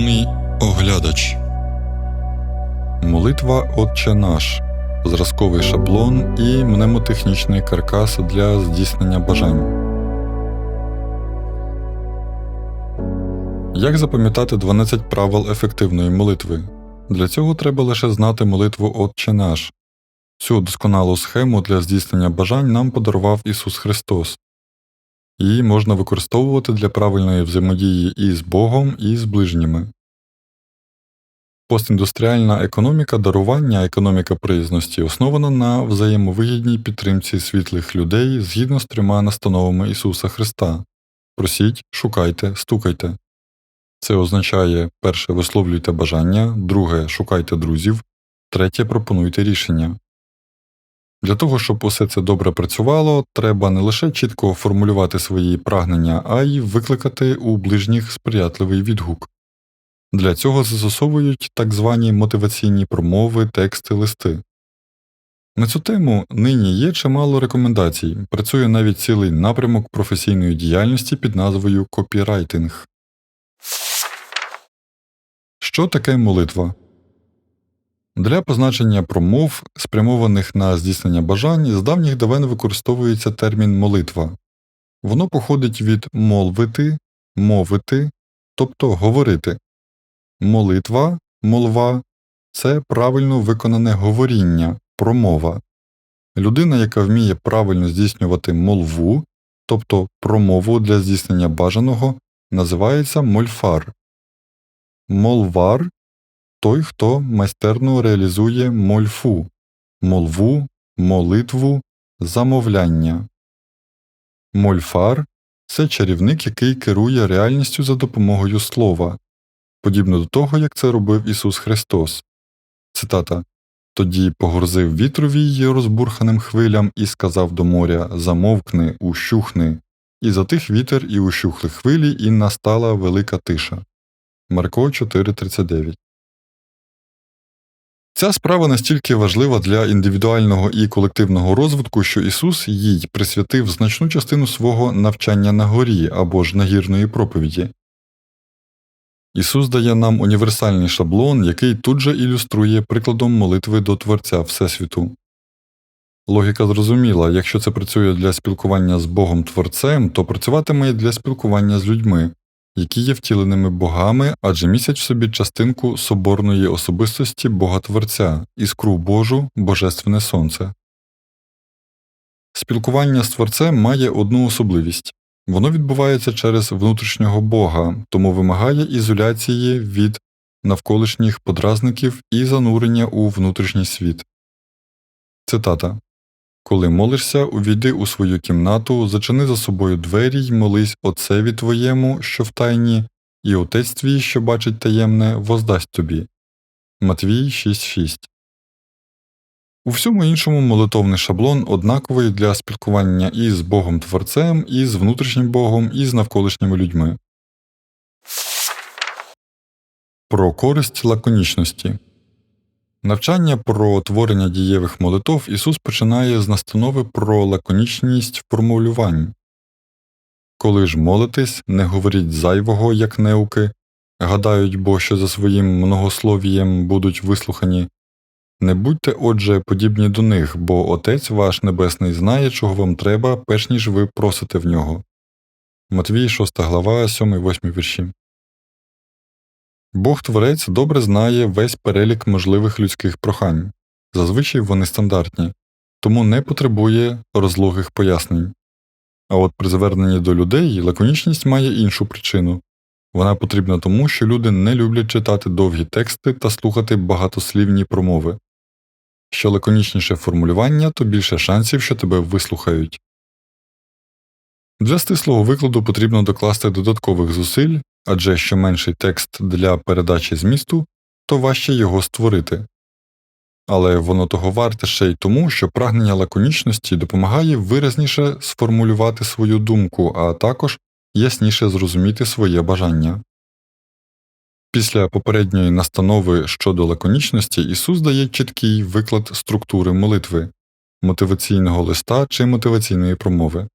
Народний оглядач. Молитва Отче наш. Зразковий шаблон і мнемотехнічний каркас для здійснення бажань. Як запам'ятати 12 правил ефективної молитви? Для цього треба лише знати молитву Отче наш. Цю досконалу схему для здійснення бажань нам подарував Ісус Христос. Її можна використовувати для правильної взаємодії і з Богом, і з ближніми. Постіндустріальна економіка дарування, економіка приязності основана на взаємовигідній підтримці світлих людей згідно з трьома настановами Ісуса Христа просіть, шукайте, стукайте. Це означає перше висловлюйте бажання, друге шукайте друзів, третє пропонуйте рішення. Для того, щоб усе це добре працювало, треба не лише чітко формулювати свої прагнення, а й викликати у ближніх сприятливий відгук. Для цього застосовують так звані мотиваційні промови, тексти, листи. На цю тему нині є чимало рекомендацій, працює навіть цілий напрямок професійної діяльності під назвою копірайтинг. Що таке молитва? Для позначення промов, спрямованих на здійснення бажань, з давніх давен використовується термін молитва. Воно походить від молвити, мовити, тобто говорити. Молитва, молва це правильно виконане говоріння, промова. Людина, яка вміє правильно здійснювати молву, тобто промову для здійснення бажаного, називається мольфар. Молвар той, хто майстерно реалізує мольфу, молву, молитву, замовляння. Мольфар це чарівник, який керує реальністю за допомогою слова, подібно до того, як це робив Ісус Христос. Цитата Тоді погрозив вітровій розбурханим хвилям і сказав до моря Замовкни, ущухни, і затих вітер, і ущухли хвилі, і настала велика тиша. Марко 4.39 Ця справа настільки важлива для індивідуального і колективного розвитку, що Ісус їй присвятив значну частину свого навчання на горі або ж нагірної проповіді. Ісус дає нам універсальний шаблон, який тут же ілюструє прикладом молитви до Творця Всесвіту. Логіка зрозуміла якщо це працює для спілкування з Богом Творцем, то працюватиме і для спілкування з людьми, які є втіленими богами, адже містять в собі частинку соборної особистості Бога Творця, іскру Божу, Божественне Сонце. Спілкування з Творцем має одну особливість воно відбувається через внутрішнього Бога, тому вимагає ізоляції від навколишніх подразників і занурення у внутрішній світ. Цитата коли молишся, увійди у свою кімнату, зачини за собою двері й молись Отцеві твоєму, що в тайні, і Отець твій, що бачить таємне, воздасть тобі. Матвій 6.6 У всьому іншому молитовний шаблон однаковий для спілкування і з Богом Творцем, і з внутрішнім Богом, і з навколишніми людьми. Про користь лаконічності Навчання про творення дієвих молитов Ісус починає з настанови про лаконічність формулювань Коли ж молитесь, не говоріть зайвого, як неуки, гадають бо що за своїм многословієм будуть вислухані. Не будьте, отже, подібні до них, бо Отець ваш Небесний знає, чого вам треба, перш ніж ви просите в нього. Матвій 6 глава, 7 8 вірші. Бог Творець добре знає весь перелік можливих людських прохань, зазвичай вони стандартні, тому не потребує розлогих пояснень. А от при зверненні до людей лаконічність має іншу причину вона потрібна тому, що люди не люблять читати довгі тексти та слухати багатослівні промови. Що лаконічніше формулювання, то більше шансів, що тебе вислухають. Для стислого викладу потрібно докласти додаткових зусиль, адже що менший текст для передачі змісту, то важче його створити. Але воно того варте ще й тому, що прагнення лаконічності допомагає виразніше сформулювати свою думку, а також ясніше зрозуміти своє бажання. Після попередньої настанови щодо лаконічності Ісус дає чіткий виклад структури молитви, мотиваційного листа чи мотиваційної промови.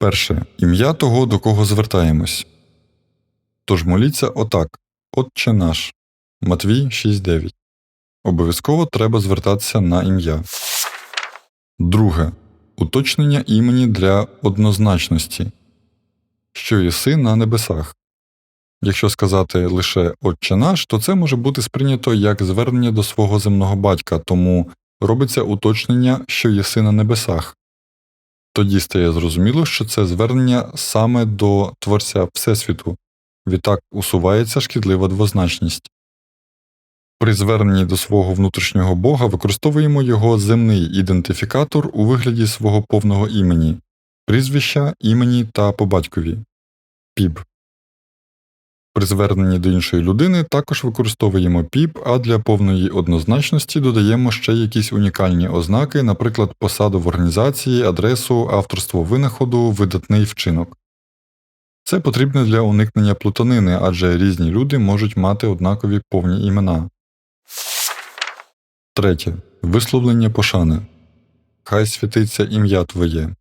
Перше ім'я того, до кого звертаємось. Тож моліться отак Отче наш. Матвій 6.9. Обов'язково треба звертатися на ім'я. Друге. Уточнення імені для однозначності. Що єси на небесах. Якщо сказати лише Отче наш, то це може бути сприйнято як звернення до свого земного батька, тому робиться уточнення, що єси на небесах. Тоді стає зрозуміло, що це звернення саме до Творця Всесвіту, відтак усувається шкідлива двозначність. При зверненні до свого внутрішнього Бога використовуємо його земний ідентифікатор у вигляді свого повного імені, прізвища, імені та по батькові піб. При зверненні до іншої людини також використовуємо піп, а для повної однозначності додаємо ще якісь унікальні ознаки, наприклад, посаду в організації, адресу, авторство винаходу, видатний вчинок. Це потрібно для уникнення плутанини, адже різні люди можуть мати однакові повні імена. Третє. Висловлення пошани. Хай святиться ім'я Твоє.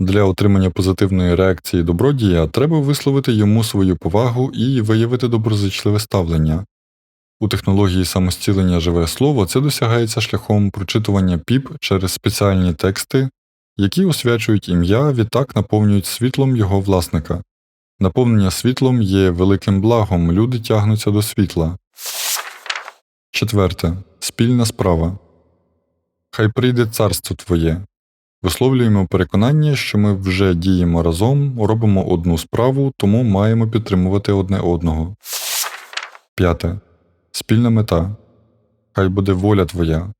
Для отримання позитивної реакції добродія треба висловити йому свою повагу і виявити доброзичливе ставлення. У технології самостілення живе слово це досягається шляхом прочитування піп через спеціальні тексти, які освячують ім'я, відтак наповнюють світлом його власника. Наповнення світлом є великим благом, люди тягнуться до світла. Четверте. Спільна справа. Хай прийде царство Твоє. Висловлюємо переконання, що ми вже діємо разом, робимо одну справу, тому маємо підтримувати одне одного. П'яте. Спільна мета. Хай буде воля Твоя.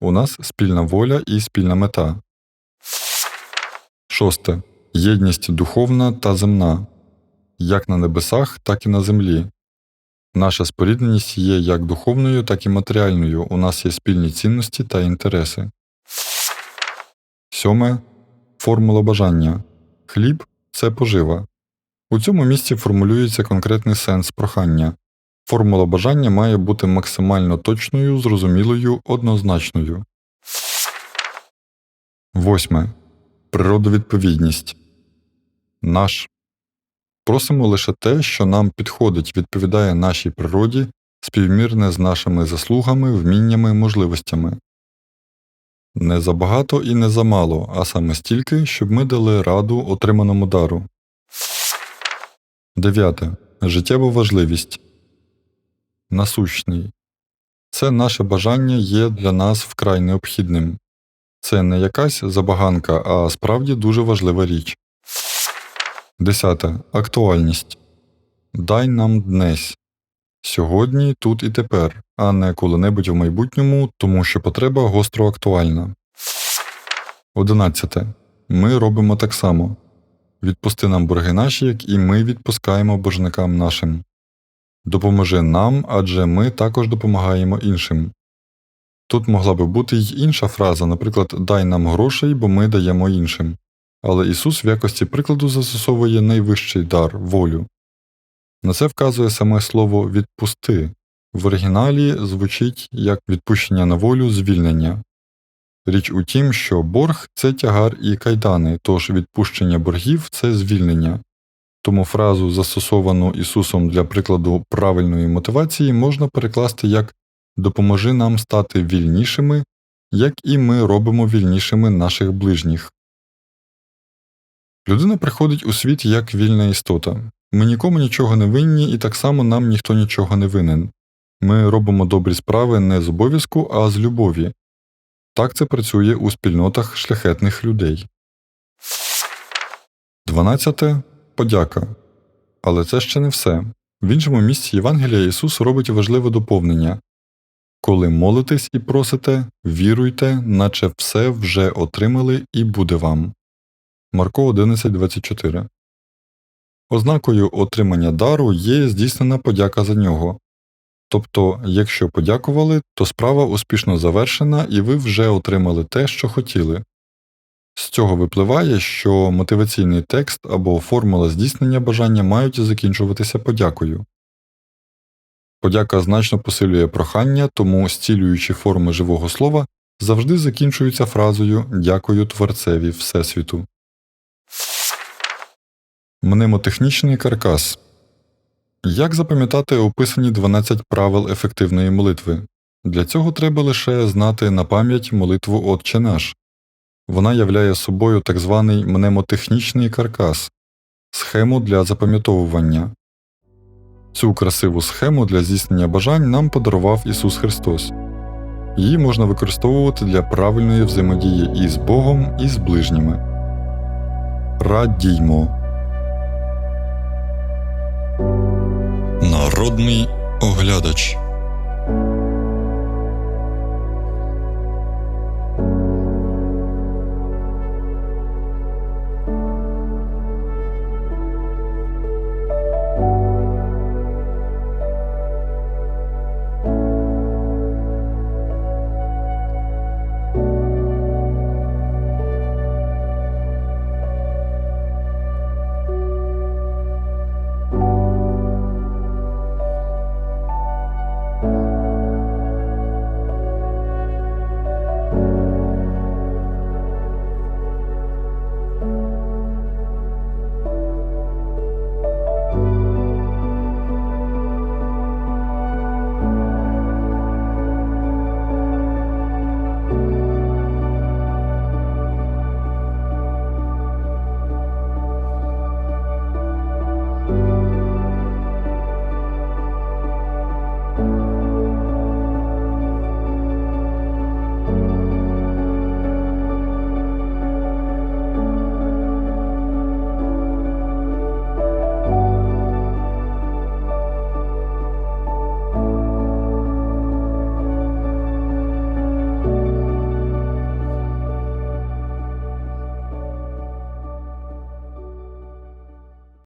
У нас спільна воля і спільна мета. Шосте. Єдність духовна та земна. Як на небесах, так і на землі. Наша спорідненість є як духовною, так і матеріальною. У нас є спільні цінності та інтереси. Сьоме формула бажання. Хліб це пожива. У цьому місці формулюється конкретний сенс прохання. Формула бажання має бути максимально точною, зрозумілою, однозначною. Восьме. Природовідповідність. Наш. Просимо лише те, що нам підходить, відповідає нашій природі, співмірне з нашими заслугами, вміннями, можливостями. Не забагато і не замало, а саме стільки, щоб ми дали раду отриманому дару. 9. Життєва важливість. Насущний. Це наше бажання є для нас вкрай необхідним. Це не якась забаганка, а справді дуже важлива річ. 10. Актуальність. Дай нам днесь. Сьогодні, тут і тепер, а не коли-небудь в майбутньому, тому що потреба гостро актуальна. 11. Ми робимо так само відпусти нам борги наші, як і ми відпускаємо боржникам нашим. Допоможи нам, адже ми також допомагаємо іншим. Тут могла би бути й інша фраза, наприклад, дай нам грошей, бо ми даємо іншим. Але Ісус в якості прикладу застосовує найвищий дар волю. На це вказує саме слово відпусти в оригіналі звучить як відпущення на волю звільнення. Річ у тім, що борг це тягар і кайдани, тож відпущення боргів це звільнення. Тому фразу, застосовану Ісусом для прикладу правильної мотивації, можна перекласти як допоможи нам стати вільнішими, як і ми робимо вільнішими наших ближніх. Людина приходить у світ як вільна істота. Ми нікому нічого не винні, і так само нам ніхто нічого не винен. Ми робимо добрі справи не з обов'язку, а з любові. Так це працює у спільнотах шляхетних людей. 12. Подяка. Але це ще не все. В іншому місці Євангелія Ісус робить важливе доповнення Коли молитесь і просите, віруйте, наче все вже отримали і буде вам. Марко 11.24 Ознакою отримання дару є здійснена подяка за нього. Тобто, якщо подякували, то справа успішно завершена і ви вже отримали те, що хотіли. З цього випливає, що мотиваційний текст або формула здійснення бажання мають закінчуватися подякою. Подяка значно посилює прохання, тому зцілюючі форми живого слова завжди закінчуються фразою Дякую Творцеві Всесвіту. Мнемотехнічний каркас Як запам'ятати описані 12 правил ефективної молитви? Для цього треба лише знати на пам'ять молитву Отче наш. Вона являє собою так званий мнемотехнічний каркас, схему для запам'ятовування. Цю красиву схему для здійснення бажань нам подарував Ісус Христос. Її можна використовувати для правильної взаємодії і з Богом, і з ближніми. Радіймо. Народний оглядач